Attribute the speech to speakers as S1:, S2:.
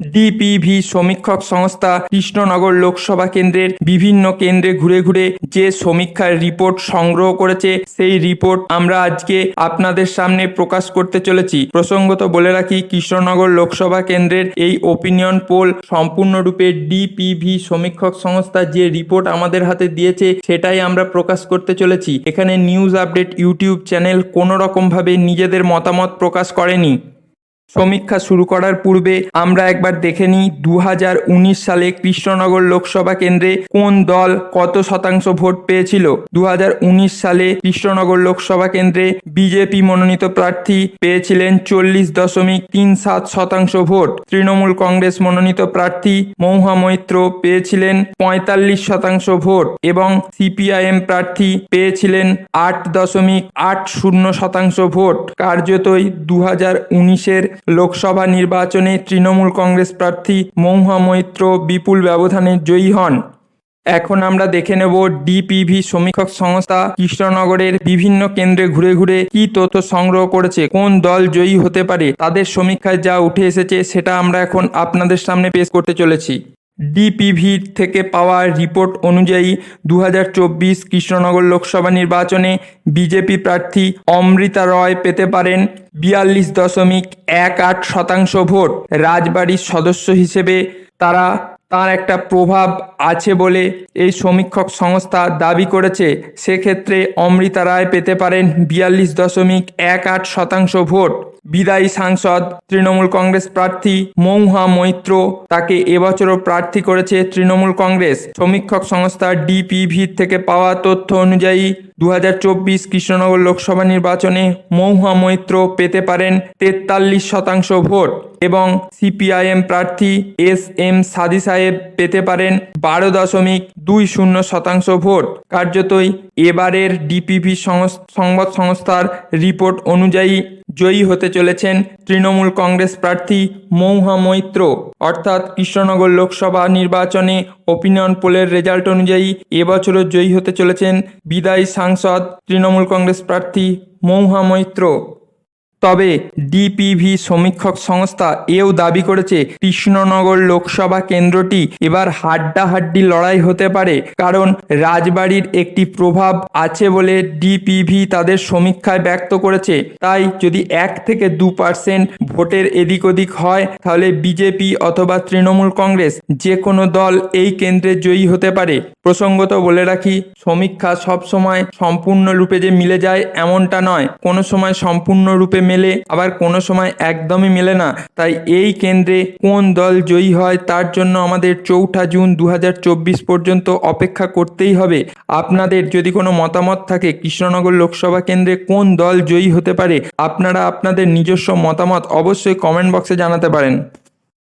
S1: ডিপিভি সমীক্ষক সংস্থা কৃষ্ণনগর লোকসভা কেন্দ্রের বিভিন্ন কেন্দ্রে ঘুরে ঘুরে যে সমীক্ষার রিপোর্ট সংগ্রহ করেছে, সেই রিপোর্ট আমরা আজকে আপনাদের সামনে প্রকাশ করতে চলেছি। প্রসঙ্গত বলে রাখি, কৃষ্ণনগর লোকসভা কেন্দ্রের এই ওপিনিয়ন পোল সম্পূর্ণরূপে ডিপিভি সমীক্ষক সংস্থা যে রিপোর্ট আমাদের হাতে দিয়েছে, সেটাই আমরা প্রকাশ করতে চলেছি। এখানে নিউজ আপডেট ইউটিউব চ্যানেল কোনো রকমভাবে নিজেদের মতামত প্রকাশ করেনি। সমীক্ষা শুরু করার পূর্বে আমরা একবার দেখে নিই দু হাজার উনিশ সালে কৃষ্ণনগর লোকসভা কেন্দ্রে কোন দল কত শতাংশ ভোট পেয়েছিল? দু হাজার উনিশ সালে কৃষ্ণনগর লোকসভা কেন্দ্রে বিজেপি মনোনীত প্রার্থী পেয়েছিলেন চল্লিশ দশমিক তিন সাত শতাংশ ভোট। তৃণমূল কংগ্রেস মনোনীত প্রার্থী মৌহা মৈত্র পেয়েছিলেন পঁয়তাল্লিশ শতাংশ ভোট এবং সিপিআইএম প্রার্থী পেয়েছিলেন আট দশমিক আট শূন্য শতাংশ ভোট। কার্যতই দু হাজার উনিশের লোকসভা নির্বাচনে তৃণমূল কংগ্রেস প্রার্থী মৌহা মৈত্র বিপুল ব্যবধানে জয়ী হন। এখন আমরা দেখে নেব ডিপিভি সমীক্ষক সংস্থা কৃষ্ণনগরের বিভিন্ন কেন্দ্রে ঘুরে ঘুরে কি তথ্য সংগ্রহ করেছে, কোন দল জয়ী হতে পারে, তাদের সমীক্ষায় যা উঠে এসেছে সেটা আমরা এখন আপনাদের সামনে পেশ করতে চলেছি। ডিপিভি থেকে পাওয়া রিপোর্ট অনুযায়ী দু হাজার চব্বিশ কৃষ্ণনগর লোকসভা নির্বাচনে বিজেপি প্রার্থী অমৃতা রয় পেতে পারেন বিয়াল্লিশ দশমিক এক আট শতাংশ ভোট। রাজবাড়ির সদস্য হিসেবে তারা, তার একটা প্রভাব আছে বলে এই সমীক্ষক সংস্থা দাবি করেছে। সেক্ষেত্রে অমৃতা রায় পেতে পারেন বিয়াল্লিশ দশমিক এক আট শতাংশ ভোট। বিদায়ী সাংসদ, তৃণমূল কংগ্রেস প্রার্থী মৌহা মৈত্র তাকে এবছরও প্রার্থী করেছে তৃণমূল কংগ্রেস। সমীক্ষক সংস্থা ডিপিভি থেকে পাওয়া তথ্য অনুযায়ী দু হাজার চব্বিশ কৃষ্ণনগর লোকসভা নির্বাচনে মৌহা মৈত্র পেতে পারেন তেতাল্লিশ শতাংশ ভোট এবং সিপিআইএম প্রার্থী এস এম সাদি সাহেব পেতে পারেন বারো দশমিক দুই শূন্য শতাংশ ভোট। কার্যতই এবারের ডিপিভি সংবাদ সংস্থার রিপোর্ট অনুযায়ী জয়ী হতে চলেছেন তৃণমূল কংগ্রেস প্রার্থী মৌহা মৈত্র। অর্থাৎ কৃষ্ণনগর লোকসভা নির্বাচনে ওপিনিয়ন পোলের রেজাল্ট অনুযায়ী এবছরও জয়ী হতে চলেছেন বিদায়ী সাংসদ তৃণমূল কংগ্রেস প্রার্থী মৌহা মৈত্র। তবে ডিপিভি সমীক্ষক সংস্থা এও দাবি করেছে, কৃষ্ণনগর লোকসভা কেন্দ্রটি এবার হাড্ডাহাড্ডি লড়াই হতে পারে, কারণ রাজবাড়ির একটি প্রভাব আছে বলে ডিপিভি তাদের সমীক্ষায় ব্যক্ত করেছে। তাই যদি এক থেকে দু পার্সেন্ট ভোটের এদিক ওদিক হয়, তাহলে বিজেপি অথবা তৃণমূল কংগ্রেস যে কোনো দল এই কেন্দ্রে জয়ী হতে পারে। প্রসঙ্গত বলে রাখি, সমীক্ষা সবসময় সম্পূর্ণরূপে যে মিলে যায় এমনটা নয়। কোনো সময় সম্পূর্ণরূপে মেলে, আবার কোনো সময় একদমই মেলে না। তাই এই কেন্দ্রে কোন দল জয়ী হয় তার জন্য আমাদের চৌঠা জুন দু হাজার চব্বিশ পর্যন্ত অপেক্ষা করতেই হবে। আপনাদের যদি কোনো মতামত থাকে কৃষ্ণনগর লোকসভা কেন্দ্রে কোন দল জয়ী হতে পারে, আপনারা আপনাদের নিজস্ব মতামত অবশ্যই কমেন্ট বক্সে জানাতে পারেন।